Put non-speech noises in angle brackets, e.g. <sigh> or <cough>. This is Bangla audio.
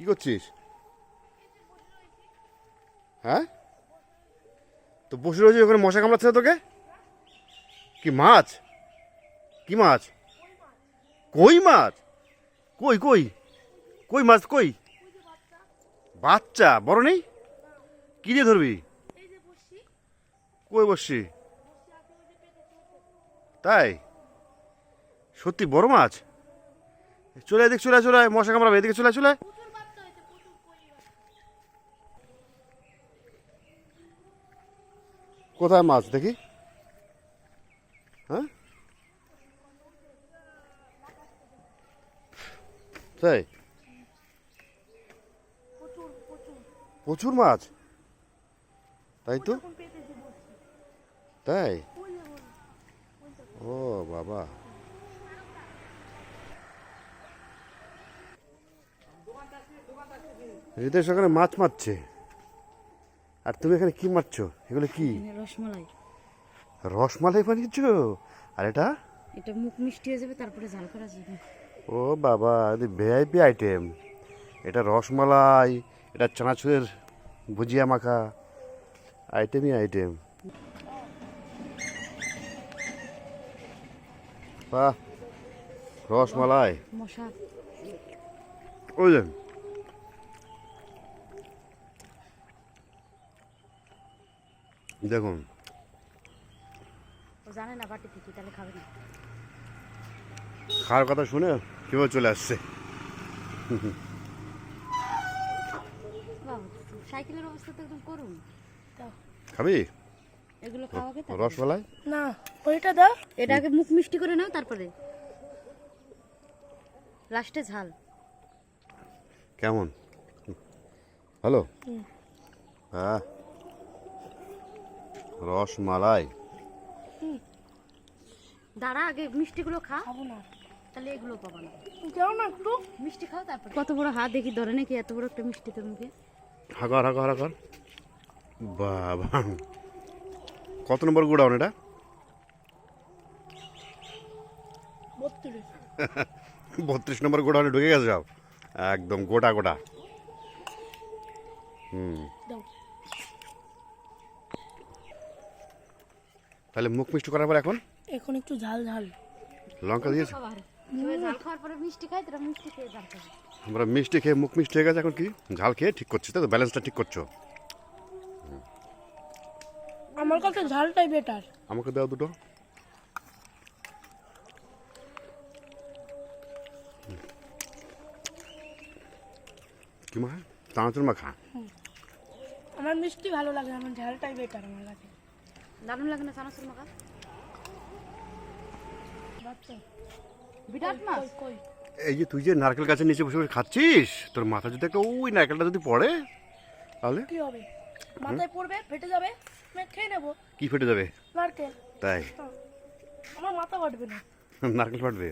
কি করছিস? হ্যাঁ? তো বসে রয়েছে ওখানে মশা কামড়াচ্ছে তোকে? কি মাছ? কি মাছ? কই মাছ? কই কই? কই মাছ কই? বাচ্চা, বড় নেই? কি দিয়ে ধরবি? কই বসছি? তাই? সত্যি বড় মাছ? চলে এদিকে, চলে চলে মশা কামড়াবে, এদিকে চলে চলে কোথায় মাছ, দেখি? হ্যাঁ? তাই? প্রচুর মাছ। তাই তো? তাই? ও বাবা। হৃদয় সেখানে মাছ মারছে। আর তুমি এখানে কি মারছো? এগুলো কি? রসমালাই। রসমালাই বানিয়েছ? আর এটা? এটা মুখ মিষ্টি হয়ে যাবে তারপরে ঝাল করা যাবে। ও বাবা ভিআইপি আইটেম এটা রসমালাই এটা চানাচুরের ভুজিয়া মাখা। আইটেমই আইটেম বাহ রসমালাই। মশা। ওই দেখুন। ও জানে না তাহলে খাবে না। খাওয়ার কথা শুনে কেউ চলে আসছে। সাইকেলের অবস্থা তো একদম করুন খাবি? এগুলো। রসমালাই? না ওইটা দাও। এটা আগে মুখ মিষ্টি করে নাও তারপরে। লাস্টে ঝাল। কেমন? হ্যালো হ্যাঁ রসমালাই। দাঁড়া আগে মিষ্টিগুলো খা খাব না। তাহলে এগুলো পাবো না। যাও না একটু। মিষ্টি খাও তারপরে কত বড় হাত দেখি ধরে নাকি এত বড় একটা মিষ্টি তোর মুখে হাগর হাগর হাগর বাবা। কত নম্বর গোডাউন এটা? বত্রিশ <laughs> নম্বর গোডাউনে ঢুকে গেছে সব? একদম গোটা গোটা। হুম। তাহলে মুখ মিষ্টি করার পর এখন? এখন একটু ঝাল ঝাল। লঙ্কা দিয়েছে? খাবার। সবাই ঝাল খাওয়ার পরে মিষ্টি খায় তোরা মিষ্টি খেয়ে আমরা মিষ্টি খেয়ে মুখ মিষ্টি হয়ে গেছে এখন কি? ঝাল খেয়ে ঠিক করছি তাই তো? ব্যালেন্সটা ঠিক করছ? আমার কাছে ঝালটাই বেটার আমাকে দাও দুটো। কি মা চানাচুর মা খা আমার মিষ্টি ভালো লাগে আমার ঝালটাই বেটার আমার কাছে। দারুণ লাগে না চানাচুর মাখা? বিরাট মাছ? এই যে তুই যে নারকেল গাছের নিচে বসে বসে খাচ্ছিস তোর মাথা যদি একটা ওই নারকেলটা যদি পড়ে তাহলে? কি হবে? মাথায় পড়বে ফেটে যাবে আমি খেয়ে নেব। কি ফেটে যাবে? নারকেল। তাই। আমার মাথা ফাটবে না। নারকেল ফাটবে?